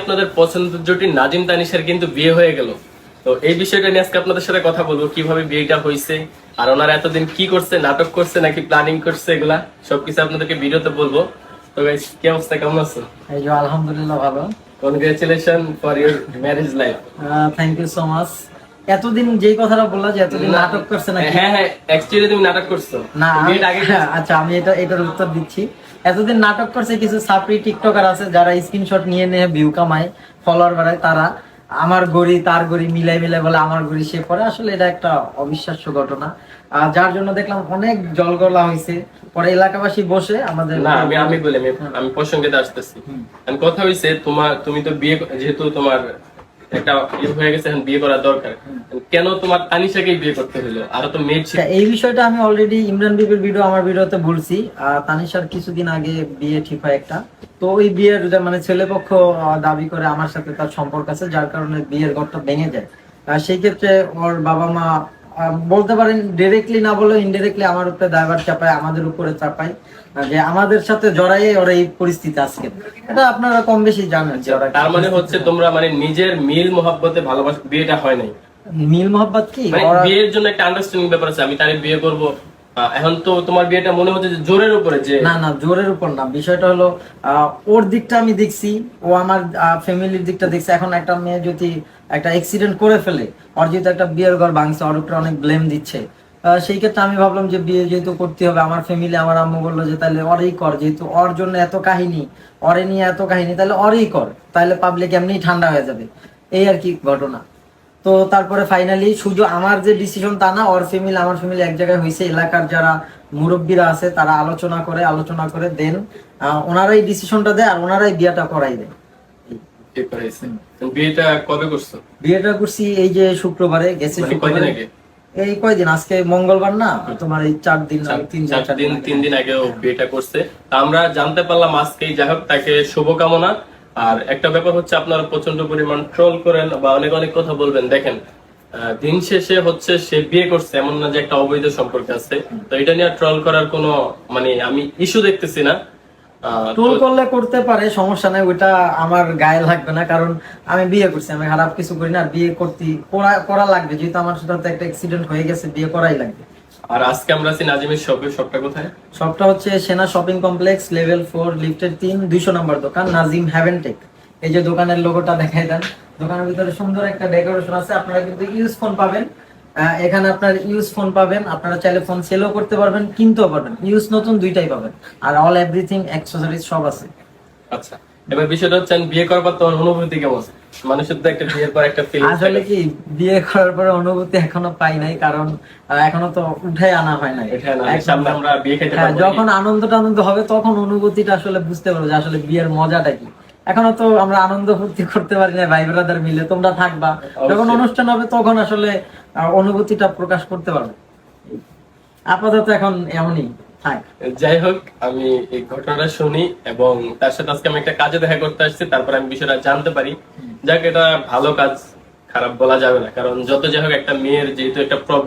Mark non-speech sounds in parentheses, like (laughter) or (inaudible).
আপনাদের পছন্দের জুটি নাজিম তানিশের কিন্তু বিয়ে হয়ে গেল। তো এই বিষয়টা নিয়ে আজকে আপনাদের সাথে কথা বলব কীভাবে বিয়েটা হয়েছে আর ওনারা এতদিন কি করছে নাটক করছে নাকি প্ল্যানিং করছে এগুলা সবকিছু আপনাদেরকে ভিডিওতে বলব। তো গাইস কি অবস্থা? কেমন আছো? এই যে আলহামদুলিল্লাহ ভালো। Congratulation for your marriage life thank you so much এতদিন যেই কথাটা বললা যে এতদিন নাটক করছে নাকি? হ্যাঁ হ্যাঁ অ্যাকচুয়ালি তুমি নাটক করছ। না আগে (laughs) আচ্ছা আমি এটা এটার উত্তর দিচ্ছি। এতদিন নাটক করছে কিছু সাপ্রি টিকটকার আছে যারা স্ক্রিনশট নিয়ে নিয়ে ভিউ কামায় ফলোয়ার বাড়ায় তারা আমার গড়ি তার গড়ি মিলাই মিলাই বলে আমার গড়ি সে পরে। আসলে এটা একটা অবিশ্বাস্য ঘটনা। আর যার জন্য দেখলাম অনেক জলগলা হয়েছে পরে এলাকাবাসী বসে আমাদের না আমি আমি বলি আমি প্রসঙ্গে আসতেছি। কথা হইছে তোমার তুমি তো বিয়ে যেহেতু তোমার একটা ইয়ে হয়ে গেছে, এখন বিয়ে করা দরকার। কেন তোমার তানিশাকেই বিয়ে করতে হলো? আর তো মেয়ে ছিল। এই বিষয়টা আমি অলরেডি ইমরান বিবির ভিডিও আমার ভিডিওতে বলছি, আর তানিশার কিছুদিন আগে বিয়ে ঠিক হয় একটা। তো ওই বিয়ের মানে ছেলেপক্ষ পক্ষ দাবি করে আমার সাথে তার সম্পর্ক আছে, যার কারণে বিয়ের ঘরটা ভেঙে যায়। আর সেই ক্ষেত্রে ওর বাবা মা বলতে পারেন ডিরেক্টলি না বলেও ইনডিরেক্টলি আমার উপরে দায়ভার চাপায় আমাদের উপরে চাপায় যে আমাদের সাথে জড়াইয়ে ওরা এই পরিস্থিতি আজকে। এটা আপনারা কম বেশি জানেন যে ওরা তার মানে হচ্ছে তোমরা মানে নিজের মিল মোহাব্বতে ভালোবাসা বিয়েটা হয় নাই। মিল মহব্বত কি? মানে বিয়ের জন্য একটা আন্ডারস্ট্যান্ডিং ব্যাপার আছে আমি তারে বিয়ে করব এখন তো তোমার বিয়েটা মনে হচ্ছে যে জোরের উপরে যে না না, জোরের উপর না। বিষয়টা হলো ওর দিকটা আমি দেখছি, ও আমার ফ্যামিলির দিকটা দেখছি। এখন একটা মেয়ে যদি একটা অ্যাক্সিডেন্ট করে ফেলে, ওর যেহেতু একটা বিয়ের ঘর ভাঙছে, ওর উপরে অনেক ব্লেম দিচ্ছে। সেই ক্ষেত্রে আমি ভাবলাম যে বিয়ে যেহেতু করতে হবে, আমার ফ্যামিলি আমার আম্মু বলল যে তাহলে ওরই কর, যেহেতু ওর জন্য এত কাহিনী, ওরে নিয়ে এত কাহিনী, তাহলে ওরই কর, তাহলে পাবলিক এমনি ঠান্ডা হয়ে যাবে। এই আর কি ঘটনা। তো তারপরে ফাইনালি শুধু আমার যে ডিসিশন তা না ওর ফ্যামিলি আমার ফ্যামিলি এক জায়গায় হয়েছে এলাকার যারা মুরব্বীরা আছে তারা আলোচনা করে আলোচনা করে দেন ওনারাই ডিসিশনটা দেয় আর ওনারাই বিয়েটা করাই দেয়। বিয়েটা কবে করছ? বিয়েটা করছি এই যে শুক্রবারে গেছে মানে শুক্রবারে। এই কয়দিন? আজকে মঙ্গলবার না? তোমার এই চার দিন তিন চার চার দিন দিন তিন দিন আগে বিয়েটা করছে। তা আমরা জানতে পারলাম আজকেই যাই হোক তাকে শুভকামনা। আর একটা ব্যাপার হচ্ছে আপনারা প্রচণ্ড পরিমাণ ট্রোল করেন বা অনেক অনেক কথা বলবেন। দেখেন দিন শেষে হচ্ছে সে বিয়ে করছে এমন না যে একটা অবৈধ সম্পর্ক আছে। তো এটা নিয়ে ট্রল করার কোনো মানে আমি ইস্যু দেখতেছি না। তো- করলে করতে পারে সমস্যা নাই ওইটা আমার গায়ে লাগবে না কারণ আমি বিয়ে করছি আমি খারাপ কিছু করি না বিয়ে করতে করা করা লাগবে যেহেতু আমার সাথে একটা অ্যাক্সিডেন্ট হয়ে গেছে বিয়ে করাই লাগবে। আর আজকে আমরা আছি নাজিমের শপে শপটা কোথায়? শপটা হচ্ছে সেনা শপিং কমপ্লেক্স লেভেল ফোর লিফটের তিন দুইশো নম্বর দোকান নাজিম হ্যাভেনটেক এই যে দোকানের লোগোটা দেখাই দেন। দোকানের ভিতরে সুন্দর একটা ডেকোরেশন আছে আপনারা কিন্তু ইউজ ফোন পাবেন। এখানে আপনার ইউজ ফোন পাবেন আপনারা চাইলে ফোন সেলও করতে পারবেন কিনতেও পারবেন। ইউজ নতুন দুইটাই পাবেন। আর অল এভরিথিং অ্যাক্সেসরিজ সব আছে। আচ্ছা। এবার বিষয়টা হচ্ছে বিয়ে করবার তোমার অনুভূতি কেমন? মানুষের তো একটা বিয়ের পর একটা ফিলিং আসলে কি বিয়ে করার পরে অনুভূতি এখনও পাই নাই কারণ এখনও তো উঠাই আনা হয় নাই। সামনে আমরা বিয়ে খেতে হ্যাঁ, যখন আনন্দ টানন্দ হবে তখন অনুভূতিটা আসলে বুঝতে পারব যে আসলে বিয়ের মজাটা কি। এখনও তো আমরা আনন্দ ফুর্তি করতে পারি না ভাই ব্রাদার মিলে তোমরা থাকবা। যখন অনুষ্ঠান হবে তখন আসলে অনুভূতিটা প্রকাশ করতে পারব। আপাতত এখন এমনই। যাই হোক আমি এই ঘটনাটা শুনি এবং তার সাথে আজকে আমি একটা কাজে দেখা করতে আসছি তারপর আমি বিষয়টা জানতে পারি। যাক এটা ভালো কাজ খারাপ বলা যাবে না কারণ যত যাই হোক একটা মেয়ের যেহেতু একটা প্রবলেম